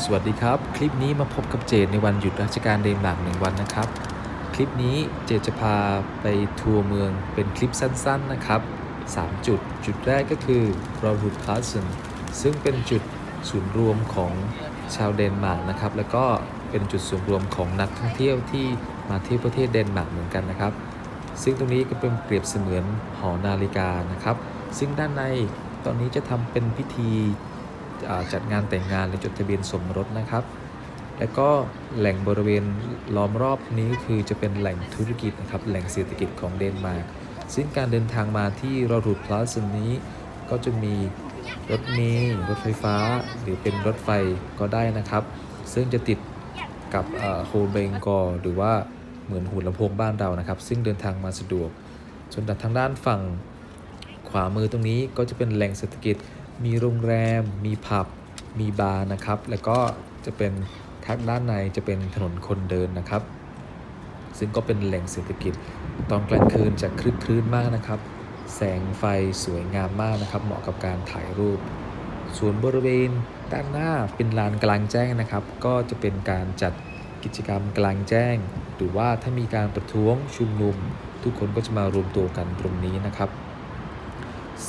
สวัสดีครับ คลิปนี้มาพบกับเจดในวันหยุดราชการเดนมาร์กหนึ่งวันนะครับ คลิปนี้เจดจะพาไปทัวร์เมืองเป็นคลิปสั้นๆนะครับ 3 จุด จุดแรกก็คือรอรูดพลาส n ซึ่งเป็นจุดศูนย์รวมของชาวเดนมาร์กนะครับ แล้วก็เป็นจุดศูนย์รวมของนักท่องเที่ยวที่มาเที่ยวประเทศเดนมาร์กเหมือนกันนะครับ ซึ่งตรงนี้ก็เป็นเปรียบเสมือนหอนาฬิกานะครับ ซึ่งด้านในตอนนี้จะทำเป็นพิธี จัดงานแต่งงานและจดทะเบียนสมรสนะครับ แล้วก็แหล่งบริเวณล้อมรอบนี้คือจะเป็นแหล่งธุรกิจนะครับแหล่งเศรษฐกิจของเดนมาร์กซึ่งการเดินทางมาที่รอรูดพลาสนี้ก็จะมีรถเมล์รถไฟฟ้า หรือเป็นรถไฟก็ได้นะครับ ซึ่งจะติดกับโฮเบงกอหรือว่าเหมือนหูลำโพงบ้านเรานะครับ ซึ่งเดินทางมาสะดวก ส่วนทางด้านฝั่งขวามือตรงนี้ก็จะเป็นแหล่งเศรษฐกิจ มีโรงแรม มีผับ มีบาร์นะครับ แล้วก็จะเป็นทางด้านในจะเป็นถนนคนเดินนะครับ ซึ่งก็เป็นแหล่งเศรษฐกิจ ตอนกลางคืนจะคลึกคลื้นมากนะครับ แสงไฟสวยงามมากนะครับ เหมาะกับการถ่ายรูป ส่วนบริเวณด้านหน้าเป็นลานกลางแจ้งนะครับ ก็จะเป็นการจัดกิจกรรมกลางแจ้ง หรือว่าถ้ามีการประท้วงชุมนุม ทุกคนก็จะมารวมตัวกันตรงนี้นะครับ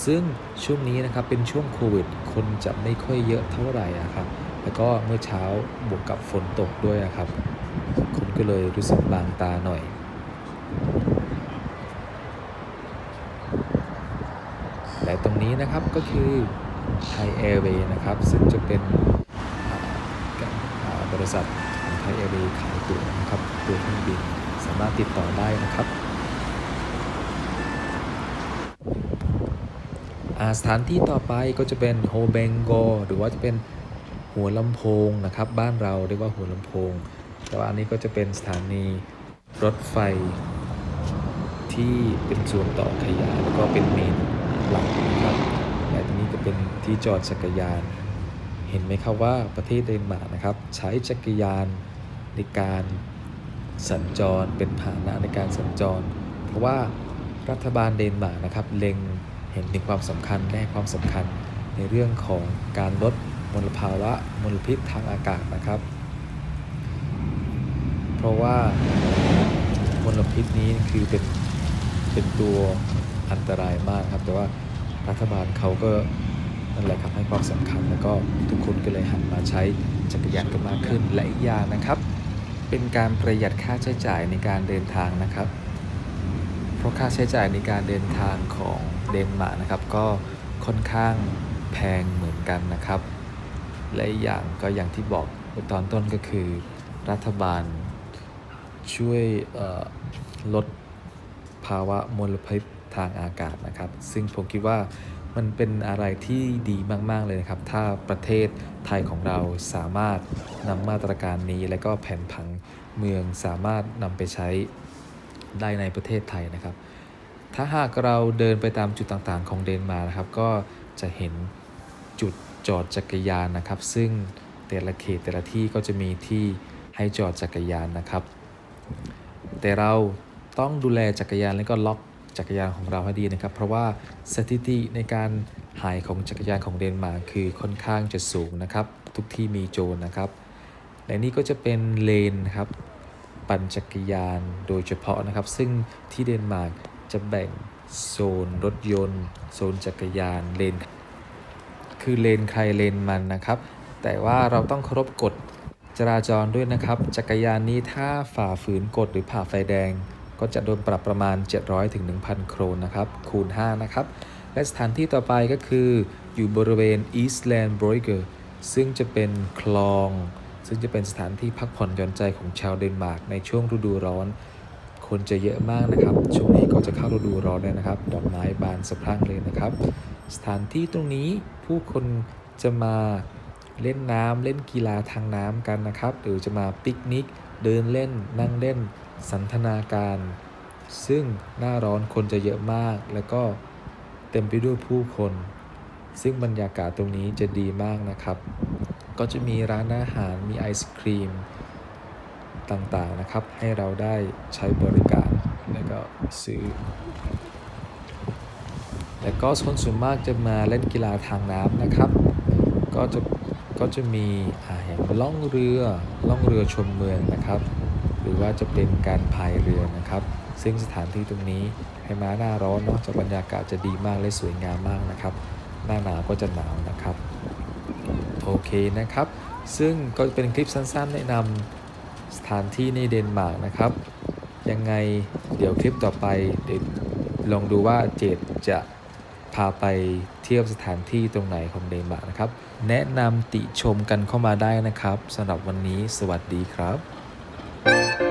ซึ่งช่วงนี้นะครับเป็นช่วงโควิด คนจะไม่ค่อยเยอะเท่าไหร่อะครับ แล้วก็เมื่อเช้าบวกกับฝนตกด้วยครับ คนก็เลยรู้สึกบางตาหน่อย และตรงนี้นะครับก็คือ Thai Airways นะครับ ซึ่งจะเป็นบริษัทของ Thai Airways ขายตั๋วนะครับตั๋วเครื่องบินสามารถติดต่อได้นะครับ อ่า สถานที่ต่อไปก็จะเป็นโฮเบงโกหรือว่าจะเป็นหัวลำโพงนะครับ บ้านเราเรียกว่าหัวลำโพง แต่ว่าอันนี้ก็จะเป็นสถานีรถไฟ ที่เป็นส่วนต่อขยายแล้วก็เป็นเมนหลักนะครับและตรงนี้ก็เป็นที่จอดจักรยาน เห็นไหมครับว่าประเทศเดนมาร์กนะครับ ใช้จักรยานในการสัญจรเป็นพาหนะในการสัญจร เพราะว่ารัฐบาลเดนมาร์กนะครับเล็ง เห็นถึงความสำคัญและให้ความสำคัญในเรื่องของการลดมลภาวะมลพิษทางอากาศนะครับ เพราะว่ามลพิษนี้คือเป็นเป็นตัวอันตรายมากครับ แต่ว่ารัฐบาลเขาก็นั่นแหละครับให้ความสำคัญแล้วก็ทุกคนก็เลยหันมาใช้จักรยานกันมากขึ้นและอีกอย่างนะครับ เป็นการประหยัดค่าใช้จ่ายในการเดินทางนะครับ เพราะค่าใช้จ่ายในการเดินทางของ เดนมาร์กนะครับก็ค่อนข้างแพงเหมือนกันนะครับ และอีกอย่างก็อย่างที่บอกตอนต้นก็คือรัฐบาลช่วยลดภาวะมลพิษทางอากาศนะครับ ซึ่งผมคิดว่ามันเป็นอะไรที่ดีมาก ๆ เลยนะครับ ถ้าประเทศไทยของเราสามารถนำมาตรการนี้ และก็แผนผังเมืองสามารถนำไปใช้ได้ในประเทศไทยนะครับ ถ้าหากเราเดินไปตามจุดต่างๆ ของเดนมาร์กนะครับ ก็จะเห็นจุดจอดจักรยานนะครับ ซึ่งแต่ละเขตแต่ละที่ก็จะมีที่ให้จอดจักรยานนะครับ แต่เราต้องดูแลจักรยานและก็ล็อกจักรยานของเราให้ดีนะครับ เพราะว่าสถิติในการหายของจักรยานของเดนมาร์กคือค่อนข้างจะสูงนะครับ ทุกที่มีโจรนะครับ และนี่ก็จะเป็นเลนนะครับ ปั่นจักรยานโดยเฉพาะนะครับ ซึ่งที่เดนมาร์ก จะแบ่งโซนรถยนต์ โซนจักรยานเลน คือเลนใครเลนมันนะครับ แต่ว่าเราต้องเคารพกฎจราจรด้วยนะครับ จักรยานนี้ถ้าฝ่าฝืนกฎหรือผ่าไฟแดง ก็จะโดนปรับประมาณ 700ถึง1,000 โครนนะครับ คูณ 5 นะครับ และสถานที่ต่อไปก็คืออยู่บริเวณ Eastland b r o i g e r ซึ่งจะเป็นคลอง ซึ่งจะเป็นสถานที่พักผ่อนหย่อนใจของชาวเดนมาร์กในช่วงฤดูร้อน คนจะเยอะมากนะครับ ช่วงนี้ก็จะเข้าฤดูร้อนแล้วนะครับ ดอกไม้บานสะพรั่งเลยนะครับ สถานที่ตรงนี้ผู้คนจะมาเล่นน้ำเล่นกีฬาทางน้ำกันนะครับ หรือจะมาปิกนิก เดินเล่น นั่งเล่น สันทนาการ ซึ่งหน้าร้อนคนจะเยอะมาก แล้วก็เต็มไปด้วยผู้คน ซึ่งบรรยากาศตรงนี้จะดีมากนะครับ ก็จะมีร้านอาหารมีไอศครีม ต่างๆนะครับ ให้เราได้ใช้บริการแล้วก็ซื้อ และก็คนส่วนมากจะมาเล่นกีฬาทางน้ำนะครับ ก็จะก็จะมีอาแห่งล่องเรือล่องเรือชมเมืองนะครับ หรือว่าจะเป็นการพายเรือนะครับ ซึ่งสถานที่ตรงนี้ให้มาหน้าร้อนเนาะจะบรรยากาศจะดีมากและสวยงามมากนะครับ หน้าหนาวก็จะหนาวนะครับ โอเคนะครับ ซึ่งก็เป็นคลิปสั้นๆ แนะนำ สถานที่ในเดนมาร์กนะครับ ยังไงเดี๋ยวคลิปต่อไปเดี๋ยวลองดูว่าเจดจะพาไปเที่ยวสถานที่ตรงไหนของเดนมาร์กนะครับ แนะนำติชมกันเข้ามาได้นะครับสำหรับวันนี้สวัสดีครับ